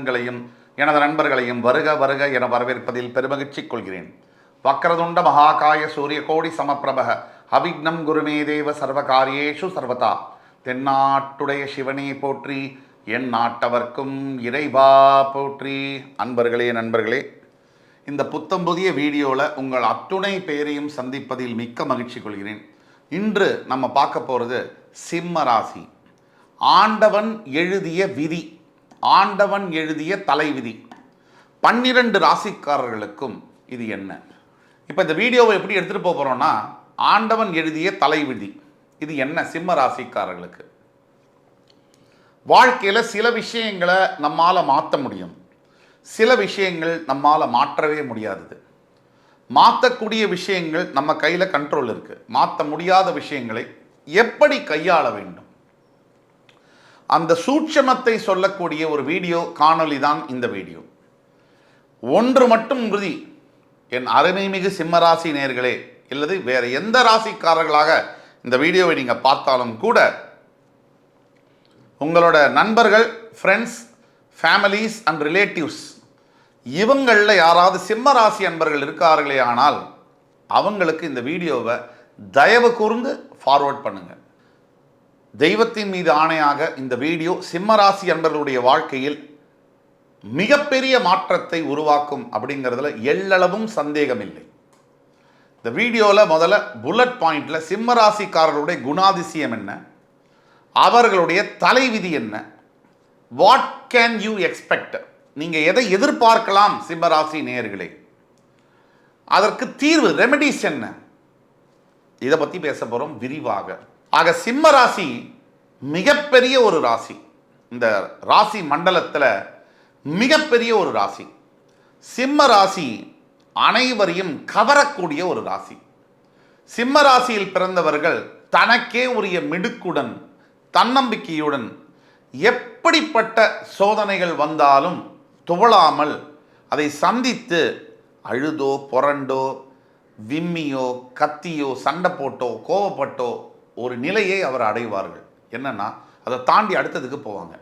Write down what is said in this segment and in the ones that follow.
சொந்தங்களையும் எனது நண்பர்களையும் வருக வருக என வரவேற்பதில் பெருமகிழ்ச்சி கொள்கிறேன். வக்கரதுண்ட மகாகாய சூரிய கோடி சமப்பிரபக அவிக்னம் குருமே தேவ சர்வகாரியேஷு சர்வதா. தென்னாட்டுடைய சிவனே போற்றி என் நாட்டவர்க்கும் இறைவா போற்றி. அன்பர்களே நண்பர்களே இந்த புத்தம் புதிய வீடியோவில் உங்கள் அத்துணை பேரையும் சந்திப்பதில் மிக்க மகிழ்ச்சி கொள்கிறேன். இன்று நம்ம பார்க்க போகிறது சிம்ம ராசி. ஆண்டவன் எழுதிய விதி. ஆண்டவன் எழுதிய தலைவிதி. பன்னிரண்டு ராசிக்காரர்களுக்கும் இது என்ன? இப்போ இந்த வீடியோவை எப்படி எடுத்துகிட்டு போக போகிறோம்னா ஆண்டவன் எழுதிய தலைவிதி. இது என்ன? சிம்ம ராசிக்காரர்களுக்கு. வாழ்க்கையில் சில விஷயங்களை நம்மால் மாற்ற முடியும். சில விஷயங்கள் நம்மால் மாற்றவே முடியாதது. மாற்றக்கூடிய விஷயங்கள் நம்ம கையில் கண்ட்ரோல் இருக்குது மாற்ற முடியாத விஷயங்களை எப்படி கையாள வேண்டும்? அந்த சூட்சமத்தை சொல்லக்கூடிய ஒரு வீடியோ காணொளி தான் இந்த வீடியோ. ஒன்று மட்டும் உறுதி. என் அருமைமிகு சிம்மராசி நேர்களே அல்லது வேறு எந்த ராசிக்காரர்களாக இந்த வீடியோவை நீங்கள் பார்த்தாலும் கூட உங்களோட நண்பர்கள் ஃப்ரெண்ட்ஸ் ஃபேமிலிஸ் அண்ட் ரிலேட்டிவ்ஸ் இவங்களில் யாராவது சிம்ம ராசி அன்பர்கள் இருக்கார்களே ஆனால் அவங்களுக்கு இந்த வீடியோவை தயவு கூர்ந்து ஃபார்வர்ட் பண்ணுங்கள் தெய்வத்தின் மீது ஆணையாக இந்த வீடியோ சிம்மராசி அன்பர்களுடைய வாழ்க்கையில் மிகப்பெரிய மாற்றத்தை உருவாக்கும் அப்படிங்கிறதுல எள்ளளவும் சந்தேகம் இல்லை இந்த வீடியோவில் முதல்ல புல்லட் பாயிண்டில் சிம்மராசிக்காரர்களுடைய குணாதிசயம் என்ன? அவர்களுடைய தலைவிதி என்ன? வாட் கேன் யூ எக்ஸ்பெக்ட் நீங்கள் எதை எதிர்பார்க்கலாம் சிம்மராசி நேயர்களே? அதற்கு தீர்வு ரெமெடிஸ் என்ன? இதை பற்றி பேச போகிறோம் விரிவாக. ஆக சிம்ம ராசி மிகப்பெரிய ஒரு ராசி. இந்த ராசி மண்டலத்தில் மிகப்பெரிய ஒரு ராசி. சிம்ம ராசி அனைவரையும் கவரக்கூடிய ஒரு ராசி. சிம்ம ராசியில் பிறந்தவர்கள் தனக்கே உரிய மிடுக்குடன் தன்னம்பிக்கையுடன் எப்படிப்பட்ட சோதனைகள் வந்தாலும் துவளாமல் அதை சந்தித்து அழுதோ புரண்டோ விம்மியோ கத்தியோ சண்டை போட்டோ கோவப்பட்டோ ஒரு நிலையை அவர் அடைவார்கள். என்னன்னா அதை தாண்டி அடுத்ததுக்கு போவாங்க.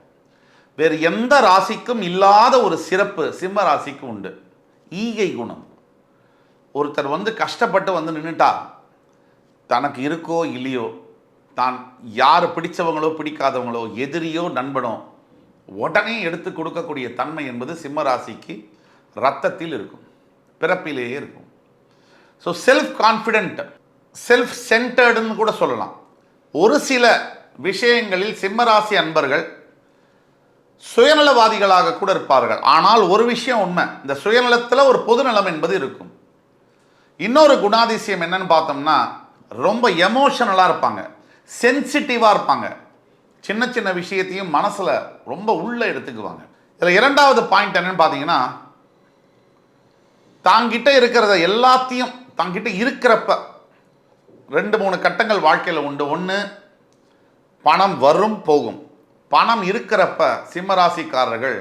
வேறு எந்த ராசிக்கும் இல்லாத ஒரு சிறப்பு சிம்ம ராசிக்கு உண்டு. ஈகை குணம். ஒருத்தர் வந்து கஷ்டப்பட்டு வந்து நின்றுட்டா தனக்கு இருக்கோ இல்லையோ தான் யார் பிடிச்சவங்களோ பிடிக்காதவங்களோ எதிரியோ நண்பனோ உடனே எடுத்து கொடுக்கக்கூடிய தன்மை என்பது சிம்ம ராசிக்கு ரத்தத்தில் இருக்கும். பிறப்பிலேயே இருக்கும். ஸோ செல்ஃப் கான்ஃபிடென்ட் செல்ஃப் சென்டர்டுன்னு கூட சொல்லலாம். ஒரு சில விஷயங்களில் சிம்மராசி அன்பர்கள் சுயநலவாதிகளாக கூட இருப்பார்கள். ஆனால் ஒரு விஷயம் உண்மை இந்த சுயநலத்தில் ஒரு பொதுநலம் என்பது இருக்கும். இன்னொரு குணாதிசயம் என்னன்னு பார்த்தோம்னா ரொம்ப எமோஷனலாக இருப்பாங்க சென்சிட்டிவாக இருப்பாங்க. சின்ன சின்ன விஷயத்தையும் மனசில் ரொம்ப உள்ளே எடுத்துக்குவாங்க. இதில் இரண்டாவது பாயிண்ட் என்னன்னு பார்த்தீங்கன்னா தாங்கிட்ட இருக்கிறத எல்லாத்தையும் தாங்கிட்ட இருக்கிறப்ப ரெண்டு மூணு கட்டங்கள் வாழ்க்கையில் உண்டு. ஒன்று பணம் வரும் போகும். பணம் இருக்கிறப்ப சிம்மராசிக்காரர்கள்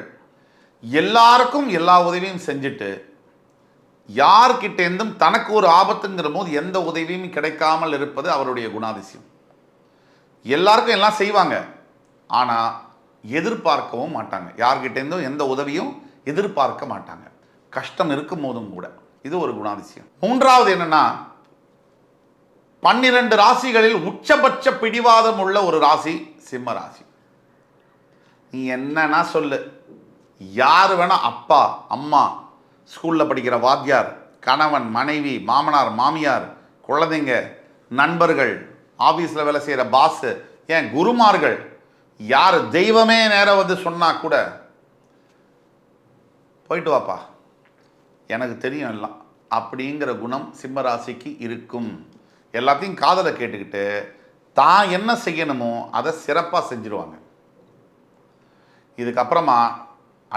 எல்லாருக்கும் எல்லா உதவியும் செஞ்சுட்டு யார்கிட்டேருந்தும் தனக்கு ஒரு ஆபத்துங்கிற போது எந்த உதவியும் கிடைக்காமல் இருப்பது அவருடைய குணாதிசயம். எல்லாருக்கும் எல்லாம் செய்வாங்க. ஆனால் எதிர்பார்க்கவும் மாட்டாங்க. யார்கிட்டேருந்தும் எந்த உதவியும் எதிர்பார்க்க மாட்டாங்க. கஷ்டம் இருக்கும் போதும் கூட. இது ஒரு குணாதிசயம். மூன்றாவது என்னன்னா பன்னிரண்டு ராசிகளில் உச்சபட்ச பிடிவாதம் உள்ள ஒரு ராசி சிம்ம ராசி. நீ என்னன்னா சொல்லு. யார் வேணா அப்பா அம்மா ஸ்கூலில் படிக்கிற வாத்தியார் கணவன் மனைவி மாமனார் மாமியார் குழந்தைங்க நண்பர்கள் ஆஃபீஸில் வேலை செய்கிற பாஸு ஏன் குருமார்கள் யார் தெய்வமே நேரம் வந்து சொன்னால் கூட போயிட்டு வாப்பா. எனக்கு தெரியும் எல்லாம். அப்படிங்கிற குணம் சிம்மராசிக்கு இருக்கும். எல்லாத்தையும் காதலை கேட்டுக்கிட்டு தான் என்ன செய்யணுமோ அதை சிறப்பாக செஞ்சுருவாங்க. இதுக்கப்புறமா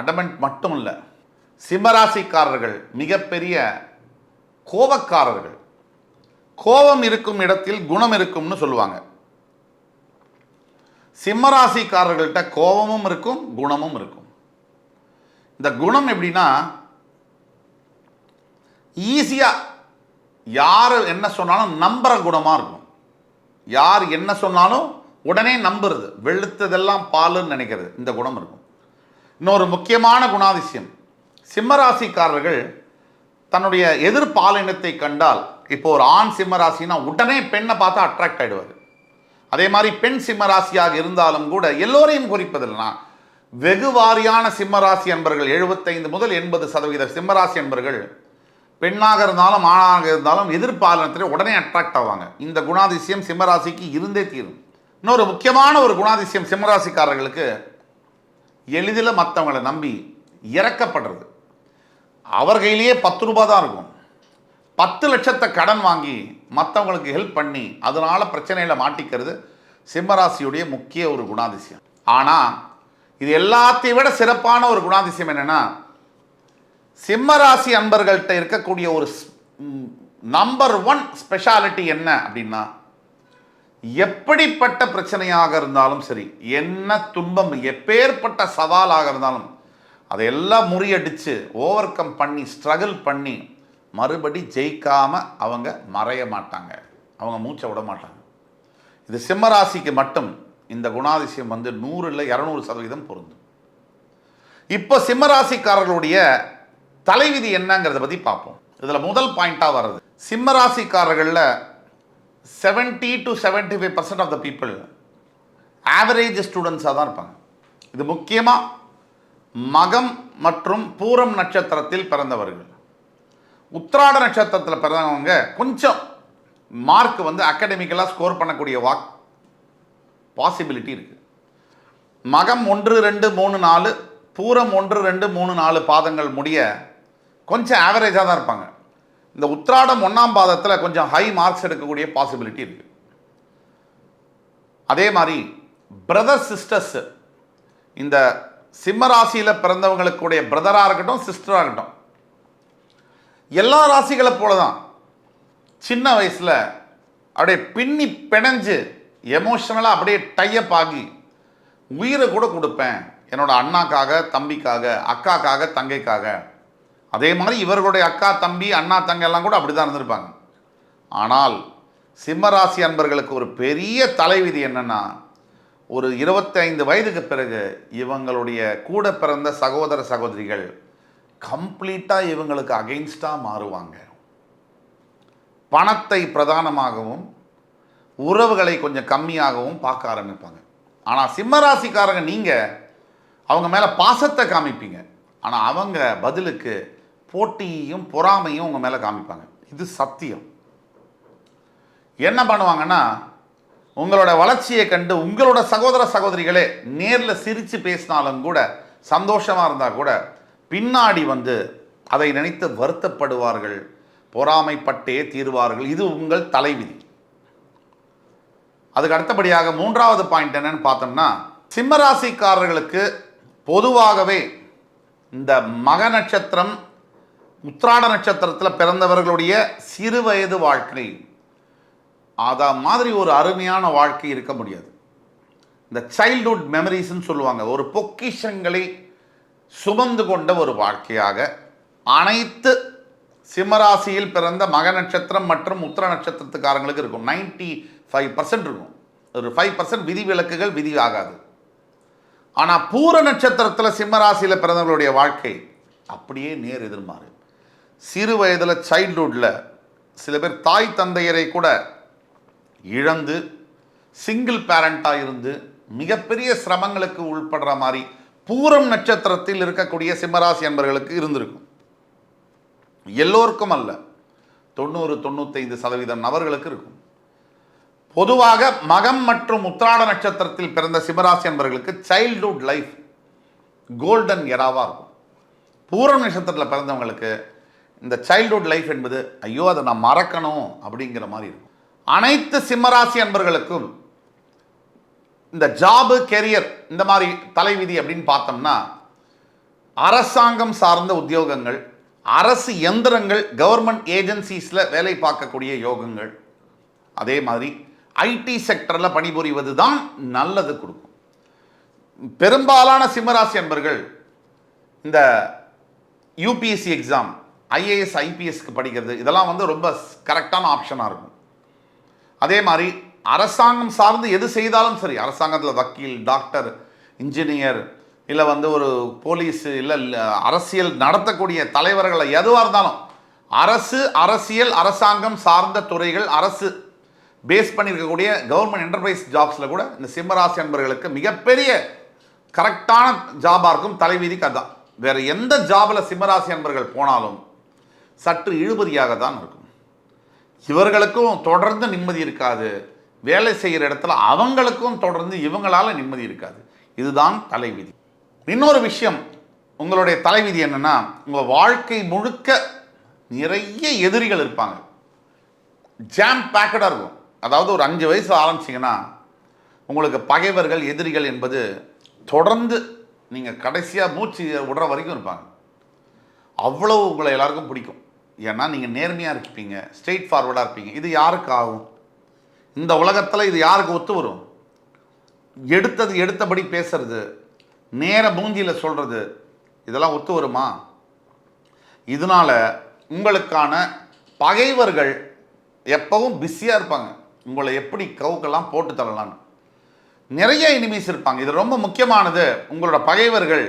அடமெண்ட் மட்டும் இல்லை சிம்மராசிக்காரர்கள் மிகப்பெரிய கோபக்காரர்கள் கோபம் இருக்கும் இடத்தில் குணம் இருக்கும்னு சொல்லுவாங்க. சிம்மராசிக்காரர்கள்ட்ட கோபமும் இருக்கும் குணமும் இருக்கும். இந்த குணம் எப்படின்னா ஈஸியாக யார் என்ன சொன்னாலும் நம்புற குணமாக இருக்கும் யார் என்ன சொன்னாலும் உடனே நம்புறது வெளுத்ததெல்லாம் பாலுன்னு நினைக்கிறது இந்த குணம் இருக்கும். இன்னொரு முக்கியமான குணாதிசயம் சிம்மராசிக்காரர்கள் தன்னுடைய எதிர்பாலினத்தை கண்டால் இப்போ ஒரு ஆண் சிம்மராசினா உடனே பெண்ணை பார்த்தா அட்ராக்ட் ஆகிடுவார் அதே மாதிரி பெண் சிம்மராசியாக இருந்தாலும் கூட எல்லோரையும் குறிப்பதில்லைனா வெகு வாரியான சிம்மராசி என்பர்கள் எழுபத்தைந்து முதல் எண்பது சதவீத சிம்மராசி என்பர்கள் பெண்ணாக இருந்தாலும் ஆணாக இருந்தாலும் எதிர்பாலனத்தில் உடனே அட்ராக்ட் ஆவாங்க. இந்த குணாதிசயம் சிம்மராசிக்கு இருந்தே தீரும். இன்னொரு முக்கியமான ஒரு குணாதிசயம் சிம்மராசிக்காரர்களுக்கு எளிதில் மற்றவங்களை நம்பி இறக்கப்படுறது. அவர் கையிலேயே பத்து ரூபா தான் இருக்கும். பத்து லட்சத்தை கடன் வாங்கி மற்றவங்களுக்கு ஹெல்ப் பண்ணி அதனால் பிரச்சனையில் மாட்டிக்கிறது சிம்மராசியுடைய முக்கிய ஒரு குணாதிசயம். ஆனால் இது எல்லாத்தையும் விட சிறப்பான ஒரு குணாதிசயம் என்னென்னா சிம்மராசி அன்பர்கள்ட்ட இருக்கக்கூடிய ஒரு நம்பர் ஒன் ஸ்பெஷாலிட்டி என்ன அப்படின்னா எப்படிப்பட்ட பிரச்சனையாக இருந்தாலும் சரி என்ன துன்பம் எப்பேற்பட்ட சவாலாக இருந்தாலும் அதையெல்லாம் முறியடிச்சு ஓவர் கம் பண்ணி ஸ்ட்ரகிள் பண்ணி மறுபடி ஜெயிக்காம அவங்க மறைய மாட்டாங்க. அவங்க மூச்சை விட மாட்டாங்க. இது சிம்மராசிக்கு மட்டும் இந்த குணாதிசயம் வந்து நூறு இல்லை இரநூறு சதவீதம் பொருந்தும். இப்போ சிம்மராசிக்காரர்களுடைய தலைவிதி என்னங்கிறத பற்றி பார்ப்போம். இதில் முதல் பாயிண்டாக வர்றது. சிம்மராசிக்காரர்களில் seventy to seventy five percent of the people average ஸ்டூடெண்ட்ஸாக தான் இருப்பாங்க. இது முக்கியமாக மகம் மற்றும் பூரம் நட்சத்திரத்தில் பிறந்தவர்கள். உத்திராட நட்சத்திரத்தில் பிறந்தவங்க கொஞ்சம் மார்க் வந்து அகாடமிக்கலாக ஸ்கோர் பண்ணக்கூடிய வாக் பாசிபிலிட்டி இருக்குது மகம் ஒன்று ரெண்டு மூணு நாலு பூரம் ஒன்று ரெண்டு மூணு நாலு பாதங்கள் முடிய கொஞ்சம் ஆவரேஜாக தான் இருப்பாங்க. இந்த உத்ராடம் ஒன்றாம் பாதத்தில் கொஞ்சம் ஹை மார்க்ஸ் எடுக்கக்கூடிய பாசிபிலிட்டி இருக்குது அதே மாதிரி பிரதர் சிஸ்டர்ஸ் இந்த சிம்ம ராசியில் பிறந்தவங்களுக்குடைய பிரதராக இருக்கட்டும் சிஸ்டராக இருக்கட்டும் எல்லா ராசிகளை போல தான் சின்ன வயசில் அப்படியே பின்னி பிணைஞ்சு எமோஷனலாக அப்படியே டையப் ஆகி உயிரை கூட கொடுப்பேன். என்னோட அண்ணாக்காக தம்பிக்காக அக்காக்காக தங்கைக்காக. அதே மாதிரி இவர்களுடைய அக்கா தம்பி அண்ணா தங்க எல்லாம் கூட அப்படி தான் இருந்திருப்பாங்க. ஆனால் சிம்மராசி அன்பர்களுக்கு ஒரு பெரிய தலைவிதி என்னென்னா ஒரு இருபத்தைந்து வயதுக்கு பிறகு இவங்களுடைய கூட பிறந்த சகோதர சகோதரிகள் கம்ப்ளீட்டாக இவங்களுக்கு அகெயின்ஸ்டாக மாறுவாங்க. பணத்தை பிரதானமாகவும் உறவுகளை கொஞ்சம் கம்மியாகவும் பார்க்க ஆரம்பிப்பாங்க. ஆனால் சிம்மராசிக்காரங்க நீங்கள் அவங்க மேலே பாசத்தை காமிப்பீங்க. ஆனால் அவங்க பதிலுக்கு போட்டியையும் பொறாமையும் உங்கள் மேலே காமிப்பாங்க. இது சத்தியம். என்ன பண்ணுவாங்கன்னா உங்களோட வளர்ச்சியை கண்டு உங்களோட சகோதர சகோதரிகளே நேரில் சிரித்து பேசினாலும் கூட சந்தோஷமாக இருந்தால் கூட பின்னாடி வந்து அதை நினைத்து வருத்தப்படுவார்கள் பொறாமைப்பட்டே தீர்வார்கள். இது உங்கள் தலைவிதி. அதுக்கு அடுத்தபடியாக மூன்றாவது பாயிண்ட் என்னன்னு பார்த்தோம்னா சிம்மராசிக்காரர்களுக்கு பொதுவாகவே இந்த மக நட்சத்திரம் உத்திராட நட்சத்திரத்தில் பிறந்தவர்களுடைய சிறு வயது வாழ்க்கை. அதை மாதிரி ஒரு அருமையான வாழ்க்கை இருக்க முடியாது. இந்த சைல்ட்ஹுட் மெமரிஸ்ன்னு சொல்லுவாங்க. ஒரு பொக்கிஷங்களை சுமந்து கொண்ட ஒரு வாழ்க்கையாக அனைத்து சிம்மராசியில் பிறந்த மக நட்சத்திரம் மற்றும் உத்திர நட்சத்திரத்துக்காரங்களுக்கு இருக்கும். 95% ஃபைவ் பர்சன்ட் இருக்கும். ஒரு ஃபைவ் பர்சன்ட் விதி விலக்குகள் விதி ஆகாது. ஆனால் பூர நட்சத்திரத்தில் சிம்மராசியில் பிறந்தவர்களுடைய வாழ்க்கை அப்படியே நேர் எதிர்மாறு. சிறு வயதில் சைல்ட்ஹுட்டில் சில பேர் தாய் தந்தையரை கூட இழந்து சிங்கிள் பேரண்ட்டாக இருந்து மிகப்பெரிய சிரமங்களுக்கு உள்படுற மாதிரி பூரம் நட்சத்திரத்தில் இருக்கக்கூடிய சிம்மராசி என்பர்களுக்கு இருந்திருக்கும். எல்லோருக்கும் அல்ல தொண்ணூறு தொண்ணூத்தைந்து சதவீதம் நபர்களுக்கு இருக்கும். பொதுவாக மகம் மற்றும் உத்திராட நட்சத்திரத்தில் பிறந்த சிம்மராசி என்பர்களுக்கு சைல்டுஹுட் லைஃப் கோல்டன் எராவாக இருக்கும். பூரம் நட்சத்திரத்தில் பிறந்தவங்களுக்கு இந்த சைல்ட்ஹுட் லைஃப் என்பது ஐயோ அதை நான் மறக்கணும் அப்படிங்கிற மாதிரி இருக்கும். அனைத்து சிம்மராசி அன்பர்களுக்கும் இந்த ஜாபு கெரியர் இந்த மாதிரி தலைவிதி அப்படின்னு பார்த்தோம்னா அரசாங்கம் சார்ந்த உத்தியோகங்கள் அரசு எந்திரங்கள் கவர்மெண்ட் ஏஜென்சிஸில் வேலை பார்க்கக்கூடிய யோகங்கள் அதே மாதிரி ஐடி செக்டரில் பணிபுரிவது தான் நல்லது கொடுக்கும். பெரும்பாலான சிம்மராசி அன்பர்கள் இந்த யூபிஎஸ்சி எக்ஸாம் ஐஏஎஸ் ஐபிஎஸ்க்கு படிக்கிறது இதெல்லாம் வந்து ரொம்ப கரெக்டான ஆப்ஷனாக இருக்கும். அதே மாதிரி அரசாங்கம் சார்ந்து எது செய்தாலும் சரி அரசாங்கத்தில் வக்கீல் டாக்டர் இன்ஜினியர் இல்லை வந்து ஒரு போலீஸ் இல்லை அரசியல் நடத்தக்கூடிய தலைவர்களை எதுவாக இருந்தாலும் அரசு அரசியல் அரசாங்கம் சார்ந்த துறைகள் அரசு பேஸ் பண்ணியிருக்கக்கூடிய கவர்மெண்ட் என்டர்பிரைஸ் ஜாப்ஸில் கூட இந்த சிம்மராசி அன்பர்களுக்கு மிகப்பெரிய கரெக்டான ஜாபாக இருக்கும் தலைவிதிக்கு அதுதான் வேறு எந்த ஜாபில் சிம்மராசி அன்பர்கள் போனாலும் சற்று இழுபறியாக தான் இருக்கும். இவர்களுக்கும் தொடர்ந்து நிம்மதி இருக்காது. வேலை செய்கிற இடத்துல அவங்களுக்கும் தொடர்ந்து இவங்களால நிம்மதி இருக்காது. இதுதான் தலைவிதி. இன்னொரு விஷயம் உங்களுடைய தலைவிதி என்னன்னா உங்கள் வாழ்க்கை முழுக்க நிறைய எதிரிகள் இருப்பாங்க. ஜாம் பேக்கடாக இருக்கும். அதாவது ஒரு அஞ்சு வயசு ஆரம்பிச்சிங்கன்னா உங்களுக்கு பகைவர்கள் எதிரிகள் என்பது தொடர்ந்து நீங்கள் கடைசியாக மூச்சு விடுற வரைக்கும் இருப்பாங்க. அவ்வளோ உங்களை எல்லாருக்கும் பிடிக்கும். ஏன்னா நீங்கள் நேர்மையாக இருப்பீங்க ஸ்ட்ரெயிட் ஃபார்வர்டாக இருப்பீங்க. இது யாருக்கு ஆகும்? இந்த உலகத்தில் இது யாருக்கு ஒத்து வரும்? எடுத்தது எடுத்தபடி பேசுறது நேர மூஞ்சியில் சொல்கிறது இதெல்லாம் ஒத்து வருமா? இதனால் உங்களுக்கான பகைவர்கள் எப்பவும் பிஸியாக இருப்பாங்க. உங்களை எப்படி கவுக்கெல்லாம் போட்டு தள்ளலான்னு நிறைய எனிமீஸ் இருப்பாங்க. இது ரொம்ப முக்கியமானது. உங்களோட பகைவர்கள்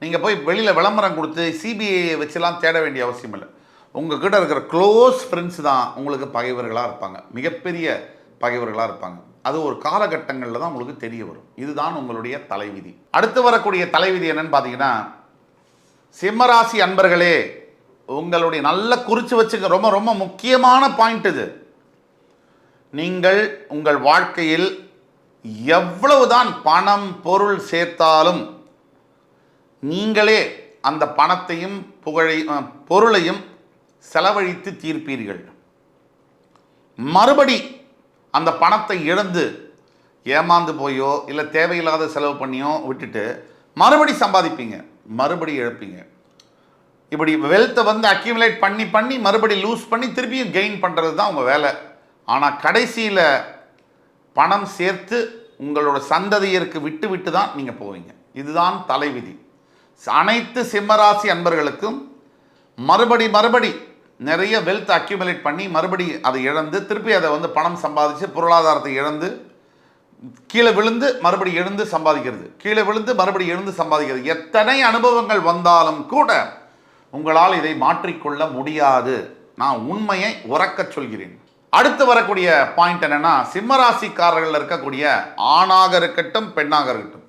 நீங்கள் போய் வெளியில் விளம்பரம் கொடுத்து சிபிஐ வச்சுலாம் தேட வேண்டிய அவசியம் இல்லை. உங்ககிட்ட இருக்கிற க்ளோஸ் ஃப்ரெண்ட்ஸ் தான் உங்களுக்கு பகைவர்களாக இருப்பாங்க. மிகப்பெரிய பகைவர்களாக இருப்பாங்க. அது ஒரு காலகட்டங்களில் தான் உங்களுக்கு தெரிய வரும். இதுதான் உங்களுடைய தலைவிதி. அடுத்து வரக்கூடிய தலைவிதி என்னன்னு பார்த்தீங்கன்னா சிம்மராசி அன்பர்களே உங்களுடைய நல்ல குறித்து வச்சுக்க ரொம்ப ரொம்ப முக்கியமான பாயிண்ட் இது. நீங்கள் உங்கள் வாழ்க்கையில் எவ்வளவுதான் பணம் பொருள் சேர்த்தாலும் நீங்களே அந்த பணத்தையும் புகழை பொருளையும் செலவழித்து தீர்ப்பீர்கள். மறுபடி அந்த பணத்தை இழந்து ஏமாந்து போயோ இல்லை தேவையில்லாத செலவு பண்ணியோ விட்டுட்டு மறுபடி சம்பாதிப்பீங்க. மறுபடி இழப்பீங்க. இப்படி வெல்த்தை வந்து அக்யூமுலேட் பண்ணி பண்ணி மறுபடி லூஸ் பண்ணி திருப்பியும் கெயின் பண்ணுறது தான் உங்கள் வேலை. ஆனால் கடைசியில் பணம் சேர்த்து உங்களோட சந்ததியருக்கு விட்டு விட்டு தான் நீங்கள் போவீங்க. இதுதான் தலைவிதி. அனைத்து சிம்மராசி அன்பர்களுக்கும் மறுபடி மறுபடி நிறைய வெல்த் அக்யூமுலேட் பண்ணி மறுபடி அதை இழந்து திருப்பி அதை வந்து பணம் சம்பாதிச்சு பொருளாதாரத்தை இழந்து கீழே விழுந்து மறுபடி எழுந்து சம்பாதிக்கிறது. கீழே விழுந்து மறுபடி எழுந்து சம்பாதிக்கிறது. எத்தனை அனுபவங்கள் வந்தாலும் கூட உங்களால் இதை மாற்றிக்கொள்ள முடியாது. நான் உண்மையை உறக்கச் சொல்கிறேன். அடுத்து வரக்கூடிய பாயிண்ட் என்னன்னா சிம்மராசிக்காரர்கள் இருக்கக்கூடிய ஆணாக இருக்கட்டும் பெண்ணாக இருக்கட்டும்.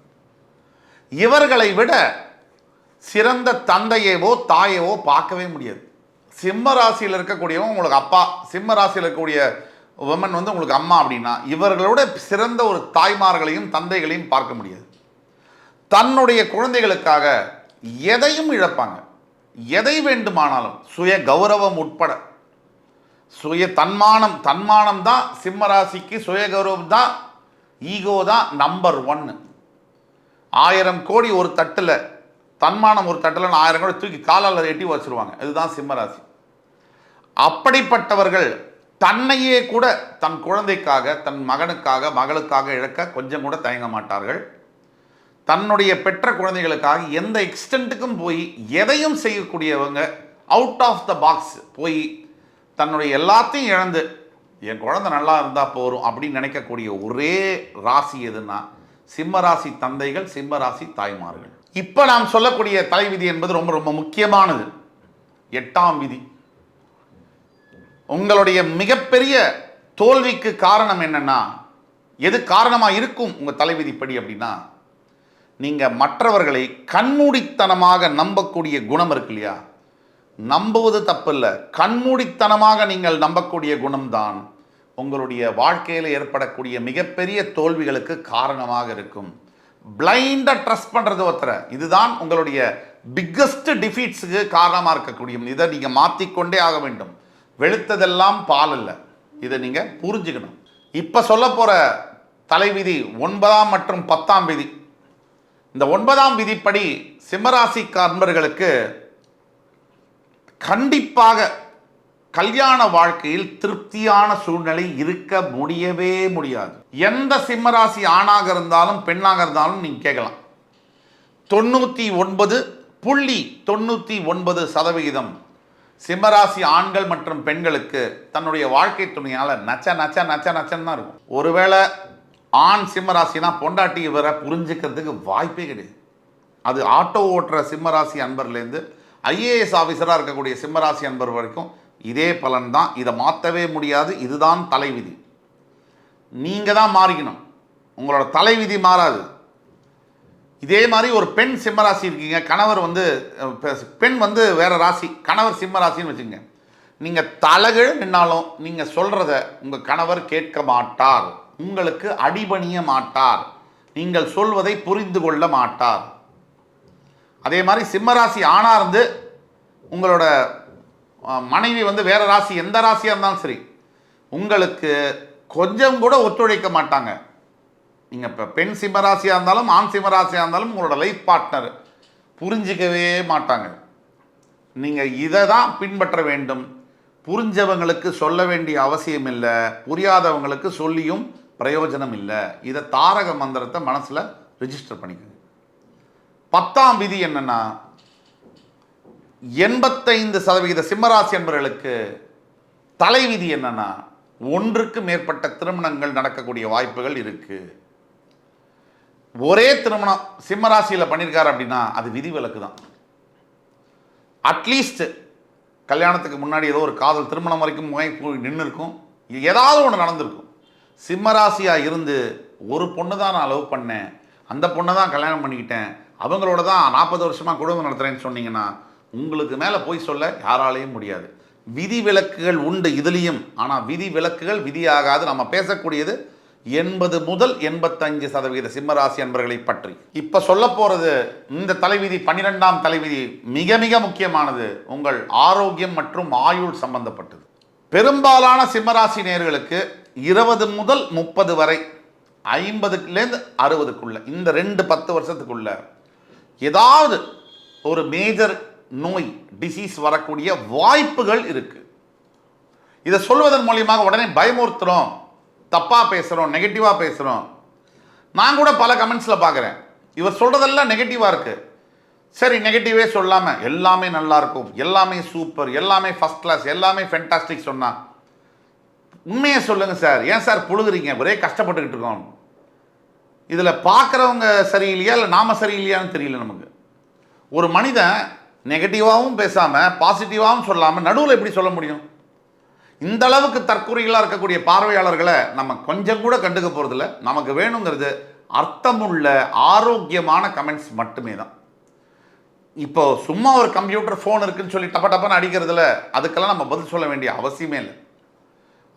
இவர்களை விட சிறந்த தந்தையவோ தாயவோ பார்க்கவே முடியாது. சிம்ம ராசியில் இருக்கக்கூடியவங்க உங்களுக்கு அப்பா சிம்ம ராசியில் இருக்கக்கூடிய உமன் வந்து உங்களுக்கு அம்மா அப்படின்னா இவர்களோட சிறந்த ஒரு தாய்மார்களையும் தந்தைகளையும் பார்க்க முடியாது. தன்னுடைய குழந்தைகளுக்காக எதையும் இழப்பாங்க. எதை வேண்டுமானாலும் சுய கௌரவம் உட்பட. சுய தன்மானம் தன்மானம் தான் சிம்ம ராசிக்கு சுய கௌரவம் தான் ஈகோ தான் நம்பர் ஒன்னு ஆயிரம் கோடி ஒரு தட்டில் தன்மானம் ஒரு தட்டில் ஆயிரம் கோடி தூக்கி காலால் எட்டி வச்சிருவாங்க இதுதான் சிம்மராசி. அப்படிப்பட்டவர்கள் தன்னையே கூட தன் குழந்தைக்காக தன் மகனுக்காக மகளுக்காக இழக்க கொஞ்சம் கூட தயங்க மாட்டார்கள். தன்னுடைய பெற்ற குழந்தைகளுக்காக எந்த எக்ஸ்டென்ட்டுக்கும் போய் எதையும் செய்யக்கூடியவங்க அவுட் ஆஃப் த பாக்ஸ் போய் தன்னுடைய எல்லாத்தையும் இழந்து என் குழந்தை நல்லா இருந்தால் போரும் அப்படின்னு நினைக்கக்கூடிய ஒரே ராசி எதுன்னா சிம்மராசி தந்தைகள் சிம்மராசி தாய்மார்கள். இப்போ நாம் சொல்லக்கூடிய தலைவிதி என்பது ரொம்ப ரொம்ப முக்கியமானது. எட்டாம் விதி. உங்களுடைய மிகப்பெரிய தோல்விக்கு காரணம் என்னன்னா எது காரணமாக இருக்கும் உங்கள் தலைவிதிப்படி அப்படின்னா நீங்கள் மற்றவர்களை கண்மூடித்தனமாக நம்பக்கூடிய குணம் இருக்கு இல்லையா? நம்புவது தப்பில்லை. கண்மூடித்தனமாக நீங்கள் நம்பக்கூடிய குணம்தான் உங்களுடைய வாழ்க்கையில் ஏற்படக்கூடிய மிகப்பெரிய தோல்விகளுக்கு காரணமாக இருக்கும். பிளைண்டாக ட்ரஸ்ட் பண்ணுறது ஒருத்தரை. இதுதான் உங்களுடைய பிக்கஸ்ட் டிஃபீட்ஸுக்கு காரணமாக இருக்கக்கூடிய இதை நீங்கள் மாற்றிக்கொண்டே ஆக வேண்டும். வெளுத்ததெல்லாம் பால் அல்ல. இதை நீங்கள் புரிஞ்சுக்கணும். இப்போ சொல்ல போகிற தலைவிதி ஒன்பதாம் மற்றும் பத்தாம் விதி. இந்த ஒன்பதாம் விதிப்படி சிம்மராசி அன்பர்களுக்கு கண்டிப்பாக கல்யாண வாழ்க்கையில் திருப்தியான சூழ்நிலை இருக்க முடியவே முடியாது. எந்த சிம்மராசி ஆணாக இருந்தாலும் பெண்ணாக இருந்தாலும் நீங்கள் கேட்கலாம். தொண்ணூற்றி ஒன்பது புள்ளி தொண்ணூற்றி ஒன்பது சதவிகிதம் சிம்மராசி ஆண்கள் மற்றும் பெண்களுக்கு தன்னுடைய வாழ்க்கை துணையால் நச்ச நச்ச நச்ச நச்சன்னு தான் இருக்கும். ஒருவேளை ஆண் சிம்மராசினா பொண்டாட்டி இவரை புரிஞ்சுக்கிறதுக்கு வாய்ப்பே கிடையாது. அது ஆட்டோ ஓட்டுற சிம்மராசி அன்பர்லேருந்து ஐஏஎஸ் ஆஃபீஸராக இருக்கக்கூடிய சிம்மராசி அன்பர் வரைக்கும் இதே பலன் தான். இதை மாற்றவே முடியாது. இதுதான் தலைவிதி. நீங்கள் தான் மாறிக்கணும். உங்களோட தலைவிதி மாறாது. இதே மாதிரி ஒரு பெண் சிம்ம ராசி இருக்கீங்க கணவர் வந்து பெ- பெண் வந்து வேற ராசி கணவர் சிம்ம ராசின்னு வச்சுங்க நீங்கள் தலைகீழ நின்னாலும் நீங்கள் சொல்கிறத உங்கள் கணவர் கேட்க மாட்டார். உங்களுக்கு அடிபணிய மாட்டார். நீங்கள் சொல்வதை புரிந்து கொள்ள மாட்டார். அதே மாதிரி சிம்ம ராசி இருந்து உங்களோட மனைவி வந்து வேற ராசி எந்த ராசியாக இருந்தாலும் சரி உங்களுக்கு கொஞ்சம் கூட ஒத்துழைக்க மாட்டாங்க. நீங்கள் இப்போ பெண் சிம்மராசியாக இருந்தாலும் ஆண் சிம்மராசியாக இருந்தாலும் உங்களோட லைஃப் பார்ட்னர் புரிஞ்சிக்கவே மாட்டாங்க. நீங்கள் இதை தான் பின்பற்ற வேண்டும். புரிஞ்சவங்களுக்கு சொல்ல வேண்டிய அவசியம் இல்லை. புரியாதவங்களுக்கு சொல்லியும் பிரயோஜனம் இல்லை. இதை தாரக மந்திரத்தை மனசில் ரிஜிஸ்டர் பண்ணிக்கோங்க. பத்தாம் விதி என்னென்னா எண்பத்தைந்து சதவிகித சிம்மராசி என்பவர்களுக்கு தலைவிதி என்னென்னா ஒன்றுக்கு மேற்பட்ட திருமணங்கள் நடக்கக்கூடிய வாய்ப்புகள் இருக்குது ஒரே திருமணம் சிம்மராசியில் பண்ணியிருக்காரு அப்படின்னா அது விதிவிலக்கு தான். அட்லீஸ்ட் கல்யாணத்துக்கு முன்னாடி ஏதோ ஒரு காதல் திருமணம் வரைக்கும் போய் நின்று இருக்கும் ஏதாவது ஒன்று நடந்திருக்கும். சிம்மராசியாக இருந்து ஒரு பொண்ணு தான் நான் லவ் பண்ணேன். அந்த பொண்ணை தான் கல்யாணம் பண்ணிக்கிட்டேன். அவங்களோட தான் நாற்பது வருஷமாக குடும்பம் நடத்துகிறேன்னு சொன்னீங்கன்னா உங்களுக்கு மேலே போய் சொல்ல யாராலையும் முடியாது. விதி விலக்குகள் உண்டு இதுலேயும். ஆனால் விதி விலக்குகள் விதியாகாது. நம்ம பேசக்கூடியது எண்பது முதல் எண்பத்தஞ்சு சதவீத சிம்மராசி அன்பர்களை பற்றி. இப்போ சொல்ல போகிறது இந்த தலைவிதி பன்னிரெண்டாம் தலைவிதி மிக மிக முக்கியமானது உங்கள் ஆரோக்கியம் மற்றும் ஆயுள் சம்பந்தப்பட்டது. பெரும்பாலான சிம்மராசி நேர்களுக்கு இருபது முதல் முப்பது வரை ஐம்பதுலேருந்து அறுபதுக்குள்ள இந்த ரெண்டு பத்து வருஷத்துக்குள்ள ஏதாவது ஒரு மேஜர் நோய் டிசீஸ் வரக்கூடிய வாய்ப்புகள் இருக்கு. இதை சொல்வதன் மூலியமாக உடனே பயமுறுத்துறோம். தப்பாக பேசுகிறோம் நெகட்டிவாக பேசுகிறோம் நான் கூட பல கமெண்ட்ஸில் பார்க்குறேன். இவர் சொல்கிறதெல்லாம் நெகட்டிவாக இருக்குது சரி நெகட்டிவே சொல்லாமல் எல்லாமே நல்லா இருக்கும் எல்லாமே சூப்பர் எல்லாமே ஃபஸ்ட் கிளாஸ் எல்லாமே ஃபென்டாஸ்டிக் சொன்னால் உண்மையை சொல்லுங்கள் சார். ஏன் சார் புழுகுறீங்க? ஒரே கஷ்டப்பட்டுக்கிட்டு இருக்கோம். இதில் பார்க்குறவங்க சரியில்லையா? இல்லை நாம சரியில்லையான்னு தெரியல நமக்கு. ஒரு மனிதன் நெகட்டிவாகவும் பேசாமல் பாசிட்டிவாகவும் சொல்லாமல் நடுவில் எப்படி சொல்ல முடியும்? இந்த அளவுக்கு தற்கொலைகளாக இருக்கக்கூடிய பார்வையாளர்களை நம்ம கொஞ்சம் கூட கண்டுக்க போகிறதில்ல நமக்கு வேணுங்கிறது அர்த்தமுள்ள ஆரோக்கியமான கமெண்ட்ஸ் மட்டுமே தான். இப்போ சும்மா ஒரு கம்ப்யூட்டர் ஃபோன் இருக்குன்னு சொல்லி டப்ப டப்பன்னு அடிக்கிறதுல அதுக்கெல்லாம் நம்ம பதில் சொல்ல வேண்டிய அவசியமே இல்லை.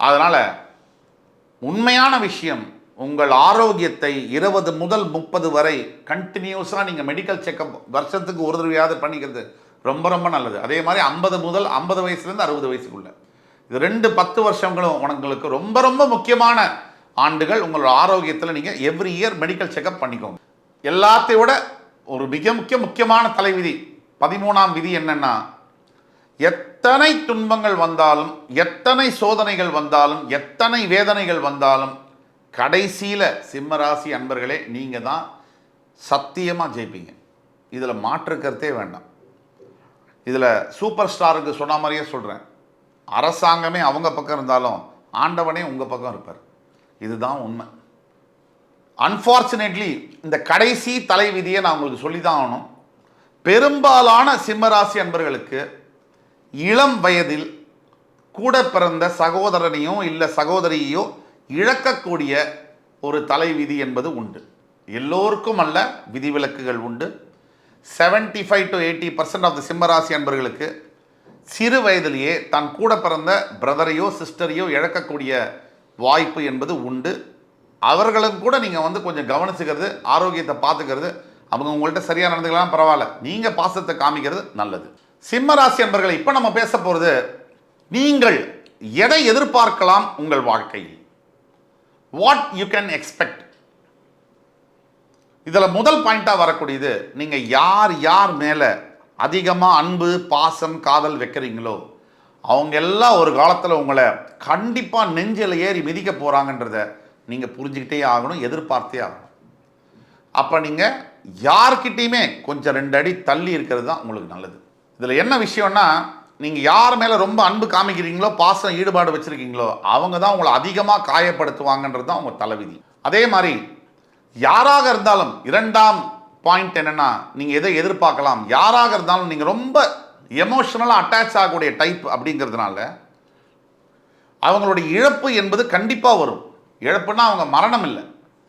அதனால் உண்மையான விஷயம் உங்கள் ஆரோக்கியத்தை இருபது முதல் முப்பது வரை கண்டினியூஸாக நீங்கள் மெடிக்கல் செக்கப் வருஷத்துக்கு ஒரு தடவையாவது பண்ணிக்கிறது ரொம்ப ரொம்ப நல்லது. அதே மாதிரி ஐம்பது முதல் ஐம்பது வயசுலேருந்து அறுபது வயசுக்குள்ளே. இது ரெண்டு பத்து வருஷங்களும் உங்களுக்கு ரொம்ப ரொம்ப முக்கியமான ஆண்டுகள். உங்களோட ஆரோக்கியத்தில் நீங்கள் எவ்ரி இயர் மெடிக்கல் செக்கப் பண்ணிக்கோங்க. எல்லாத்தையோட ஒரு மிக முக்கிய முக்கியமான தலைவிதி பதிமூணாம் விதி என்னென்னா எத்தனை துன்பங்கள் வந்தாலும் எத்தனை சோதனைகள் வந்தாலும் எத்தனை வேதனைகள் வந்தாலும் கடைசியில் சிம்மராசி அன்பர்களே நீங்கள் தான் சத்தியமாக ஜெயிப்பீங்க. இதில் மாற்று கருத்தே வேண்டாம். இதில் சூப்பர் ஸ்டாருக்கு சொன்ன மாதிரியே சொல்கிறேன் அரசாங்கமே அவங்க பக்கம் இருந்தாலும் ஆண்டவனே உங்கள் பக்கம் இருப்பார். இதுதான் உண்மை. அன்ஃபார்ச்சுனேட்லி இந்த கடைசி தலைவிதியை நான் உங்களுக்கு சொல்லி தான் ஆகணும். பெரும்பாலான சிம்மராசி அன்பர்களுக்கு இளம் வயதில் கூட பிறந்த சகோதரனையோ இல்லை சகோதரியையோ இழக்கக்கூடிய ஒரு தலைவிதி என்பது உண்டு. எல்லோருக்கும் அல்ல விதிவிலக்குகள் உண்டு. 75 five to eighty percent of the சிம்மராசி அன்பர்களுக்கு சிறு வயதிலேயே தன் கூட பிறந்த பிரதரையோ சிஸ்டரையோ இழக்கக்கூடிய வாய்ப்பு என்பது உண்டு. அவர்களும் கூட நீங்கள் வந்து கொஞ்சம் கவனிச்சுக்கிறது ஆரோக்கியத்தை பார்த்துக்கிறது. அவங்க உங்கள்கிட்ட சரியாக நடந்துக்கலாம் பரவாயில்ல. நீங்கள் பாசத்தை காமிக்கிறது நல்லது. சிம்ம ராசி என்பர்களை இப்போ நம்ம பேச போகிறது நீங்கள் எதை எதிர்பார்க்கலாம் உங்கள் வாழ்க்கையில்? வாட் யூ கேன் எக்ஸ்பெக்ட் இதில் முதல் பாயிண்ட்டாக வரக்கூடியது நீங்கள் யார் யார் மேலே அதிகமாக அன்பு பாசம் காதல் வைக்கிறீங்களோ அவங்க எல்லாம் ஒரு காலத்தில் உங்களை கண்டிப்பாக நெஞ்சில் ஏறி மிதிக்க போகிறாங்கன்றத நீங்கள் புரிஞ்சுக்கிட்டே ஆகணும் எதிர்பார்த்தே ஆகணும். அப்போ நீங்கள் யார்கிட்டயுமே கொஞ்சம் ரெண்டு அடி தள்ளி இருக்கிறது தான் உங்களுக்கு நல்லது. இதில் என்ன விஷயம்னா நீங்கள் யார் மேலே ரொம்ப அன்பு காமிக்கிறீங்களோ பாசம் ஈடுபாடு வச்சுருக்கீங்களோ அவங்க தான் உங்களை அதிகமாக காயப்படுத்துவாங்கன்றது தான் உங்கள் தலைவிதி. அதே மாதிரி யாராக இருந்தாலும் இரண்டாம் பாயிண்ட் என்னென்னா நீங்கள் எதை எதிர்பார்க்கலாம்? யாராக இருந்தாலும் நீங்கள் ரொம்ப எமோஷனலாக அட்டாச் ஆகக்கூடிய டைப் அப்படிங்கிறதுனால அவங்களுடைய இழப்பு என்பது கண்டிப்பாக வரும். இழப்புனா அவங்க மரணம் இல்லை.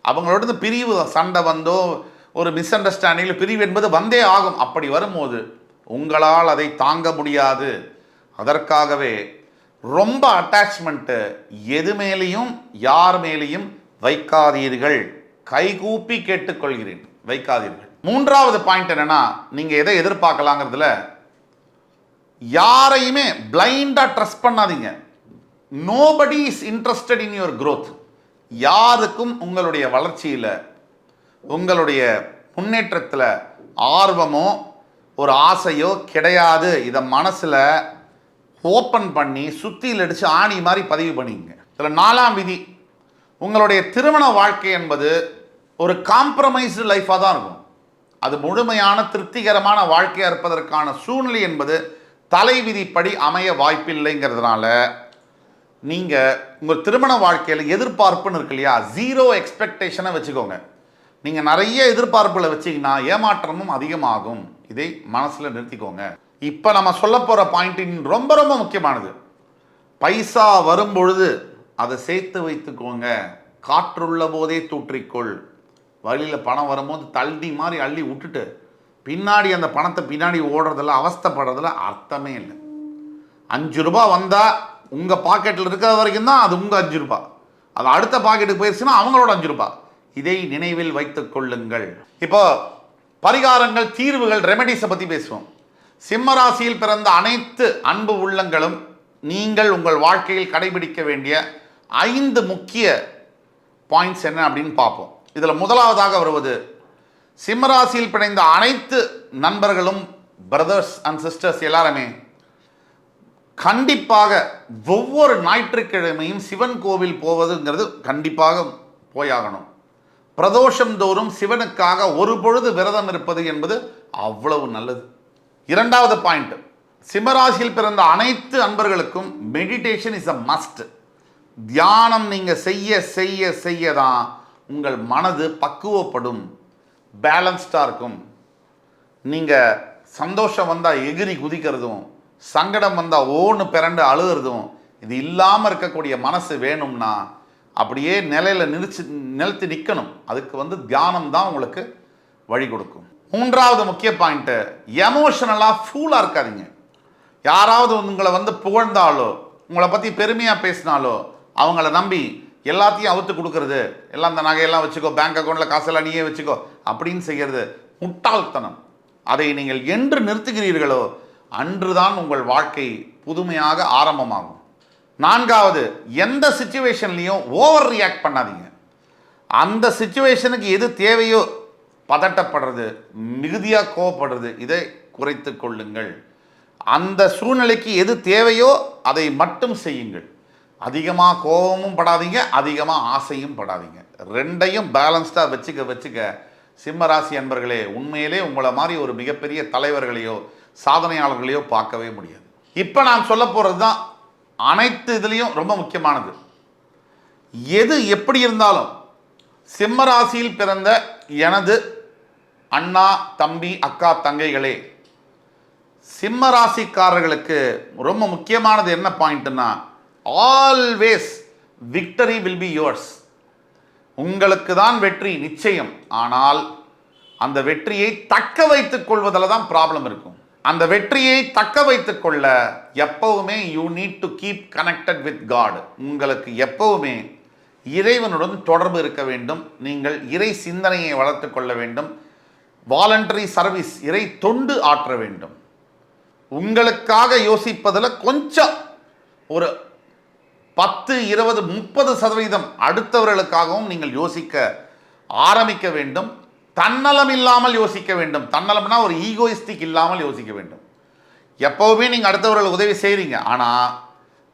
அவங்களோட பிரிவு சண்டை வந்தோ ஒரு மிஸ் அண்டர்ஸ்டாண்டிங்கில் பிரிவு என்பது வந்தே ஆகும். அப்படி வரும்போது உங்களால் அதை தாங்க முடியாது. அதற்காகவே ரொம்ப அட்டாச்மெண்ட்டு எது மேலேயும் யார் மேலேயும் வைக்காதீர்கள். கைகூப்பி கேட்டுக்கொள்கிறேன். வைக்காதீர்கள். மூன்றாவது பாயிண்ட் என்னன்னா நீங்கள் எதை எதிர்பார்க்கலாங்கிறதுல யாரையுமே பிளைண்டாக ட்ரஸ்ட் பண்ணாதீங்க. Nobody is interested in your growth யாருக்கும் உங்களுடைய வளர்ச்சியில் உங்களுடைய முன்னேற்றத்தில் ஆர்வமோ ஒரு ஆசையோ கிடையாது. இதை மனசில் ஓப்பன் பண்ணி சுத்தியில் அடித்து ஆணி மாதிரி பதிவு பண்ணிங்க இதில் நாலாம் விதி உங்களுடைய திருமண வாழ்க்கை என்பது ஒரு காம்ப்ரமைஸ்டு லைஃபாக தான் இருக்கும். அது முழுமையான திருப்திகரமான வாழ்க்கையாக இருப்பதற்கான சூழ்நிலை என்பது தலைவிதிப்படி அமைய வாய்ப்பில்லைங்கிறதுனால நீங்கள் உங்கள் திருமண வாழ்க்கையில் எதிர்பார்ப்புன்னு இருக்கு இல்லையா? ஜீரோ எக்ஸ்பெக்டேஷனை வச்சுக்கோங்க. நீங்கள் நிறைய எதிர்பார்ப்புகளை வச்சீங்கன்னா ஏமாற்றமும் அதிகமாகும். இதை மனசில் நிறுத்திக்கோங்க. இப்போ நம்ம சொல்ல போகிற பாயிண்டின் ரொம்ப ரொம்ப முக்கியமானது. பைசா வரும்பொழுது அதை சேர்த்து வைத்துக்கோங்க. காற்றுள்ள போதே தூற்றிக்கொள். வழியில் பணம் வரும்போது தள்ளி மாதிரி அள்ளி விட்டுட்டு பின்னாடி அந்த பணத்தை பின்னாடி ஓடுறதில் அவஸ்தப்படுறதில் அர்த்தமே இல்லை. அஞ்சு ரூபா வந்தால் உங்கள் பாக்கெட்டில் இருக்கிற வரைக்கும் தான் அது உங்கள் அஞ்சு ரூபா. அது அடுத்த பாக்கெட்டுக்கு போயிடுச்சுன்னா அவங்களோட அஞ்சு ரூபா. இதை நினைவில் வைத்து கொள்ளுங்கள். இப்போ பரிகாரங்கள் தீர்வுகள் ரெமெடிஸை பற்றி பேசுவோம். சிம்ம ராசியில் பிறந்த அனைத்து அன்பு உள்ளங்களும் நீங்கள் உங்கள் வாழ்க்கையில் கடைபிடிக்க வேண்டிய ஐந்து முக்கிய பாயிண்ட்ஸ் என்ன அப்படின்னு பார்ப்போம். இதில் முதலாவதாக வருவது சிம்மராசியில் பிணைந்த அனைத்து நண்பர்களும் பிரதர்ஸ் அண்ட் சிஸ்டர்ஸ் எல்லாருமே கண்டிப்பாக ஒவ்வொரு ஞாயிற்றுக்கிழமையும் சிவன் கோவில் போவதுங்கிறது கண்டிப்பாக போயாகணும். பிரதோஷம் தோறும் சிவனுக்காக ஒரு பொழுது விரதம் இருப்பது என்பது அவ்வளவு நல்லது. இரண்டாவது பாயிண்ட் சிம்மராசியில் பிறந்த அனைத்து அன்பர்களுக்கும் மெடிடேஷன் இஸ் அ மஸ்ட் தியானம் நீங்கள் செய்ய செய்ய செய்ய தான் உங்கள் மனது பக்குவப்படும் பேலன்ஸ்டாக இருக்கும். நீங்கள் சந்தோஷம் வந்தால் எகிரி குதிக்கிறதும் சங்கடம் வந்தால் ஓன்னு பிறண்டு அழுகிறதும் இது இல்லாமல் இருக்கக்கூடிய மனசு வேணும்னா அப்படியே நிலையில் நிறுத்தி நிறுத்தி நிற்கணும் அதுக்கு வந்து தியானம் தான் உங்களுக்கு வழி கொடுக்கும். மூன்றாவது முக்கிய பாயிண்ட்டு எமோஷனலாக ஃபூலாக இருக்காதீங்க. யாராவது உங்களை வந்து புகழ்ந்தாலோ உங்களை பற்றி பெருமையாக பேசினாலோ அவங்கள நம்பி எல்லாத்தையும் அவுத்து கொடுக்கறது. எல்லாம் அந்த நகையெல்லாம் வச்சுக்கோ பேங்க் அக்கௌண்ட்டில் காசெல்லாம் நீயே வச்சுக்கோ அப்படின்னு செய்கிறது முட்டாள்தனம். அதை நீங்கள் என்று நிறுத்துகிறீர்களோ அன்றுதான் உங்கள் வாழ்க்கை புதுமையாக ஆரம்பமாகும். நான்காவது எந்த சுச்சுவேஷன்லேயும் ஓவர் ரியாக்ட் பண்ணாதீங்க. அந்த சுச்சுவேஷனுக்கு எது தேவையோ பதட்டப்படுறது மிகுதியாக கோவப்படுறது இதை குறைத்து கொள்ளுங்கள். அந்த சூழ்நிலைக்கு எது தேவையோ அதை மட்டும் செய்யுங்கள். அதிகமாக கோபமும் படாதீங்க அதிகமாக ஆசையும் படாதீங்க. ரெண்டையும் பேலன்ஸ்டாக வச்சுக்க வச்சுக்க சிம்ம ராசி அன்பர்களே உண்மையிலே உங்களை மாதிரி ஒரு மிகப்பெரிய தலைவர்களையோ சாதனையாளர்களையோ பார்க்கவே முடியாது. இப்போ நான் சொல்ல போகிறது தான் அனைத்து இதுலேயும் ரொம்ப முக்கியமானது. எது எப்படி இருந்தாலும் சிம்ம ராசியில் பிறந்த எனது அண்ணா தம்பி அக்கா தங்கைகளே சிம்ம ராசிக்காரர்களுக்கு ரொம்ப முக்கியமானது என்ன பாயிண்ட்டுன்னா always victory will be yours உங்களுக்கு தான் வெற்றி நிச்சயம். ஆனால் அந்த வெற்றியை தக்க வைத்துக் கொள்வதில் தான் ப்ராப்ளம் இருக்கும். அந்த வெற்றியை தக்க வைத்துக் கொள்ள எப்பவுமே you need to keep connected with God உங்களுக்கு எப்பவுமே இறைவனுடன் தொடர்பு இருக்க வேண்டும். நீங்கள் இறை சிந்தனையை வளர்த்துக் கொள்ள வேண்டும். வாலண்டரி சர்வீஸ் இறை தொண்டு ஆற்ற வேண்டும். உங்களுக்காக யோசிப்பதில் கொஞ்சம் ஒரு பத்து இருபது முப்பது சதவீதம் அடுத்தவர்களுக்காகவும் நீங்கள் யோசிக்க ஆரம்பிக்க வேண்டும். தன்னலம் இல்லாமல் யோசிக்க வேண்டும். தன்னலம்னா ஒரு ஈகோயிஸ்டிக் இல்லாமல் யோசிக்க வேண்டும். எப்போவுமே நீங்கள் அடுத்தவர்களுக்கு உதவி செய்கிறீங்க ஆனால்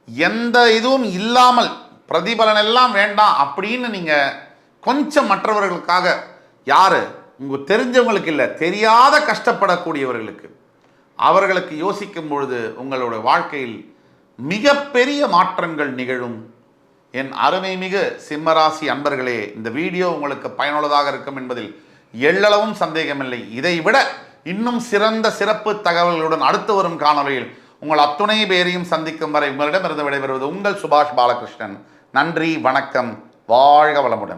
எந்த இதுவும் இல்லாமல் பிரதிபலன் எல்லாம் வேண்டாம் அப்படின்னு நீங்கள் கொஞ்சம் மற்றவர்களுக்காக யார்? உங்கள் தெரிஞ்சவங்களுக்கு இல்லை தெரியாத கஷ்டப்படக்கூடியவர்களுக்கு. அவர்களுக்கு யோசிக்கும் பொழுது உங்களோட வாழ்க்கையில் மிகப்பெரிய மாற்றங்கள் நிகழும். என் அருமை மிகு சிம்மராசி அன்பர்களே இந்த வீடியோ உங்களுக்கு பயனுள்ளதாக இருக்கும் என்பதில் எள்ளளவும் சந்தேகமில்லை. இதைவிட இன்னும் சிறந்த சிறப்பு தகவல்களுடன் அடுத்து வரும் காணொளியில் உங்கள் அத்துணை பேரையும் சந்திக்கும் வரை உங்களிடமிருந்து விடைபெறுவது உங்கள் சுபாஷ் பாலகிருஷ்ணன். நன்றி வணக்கம் வாழ்க வளமுடன்.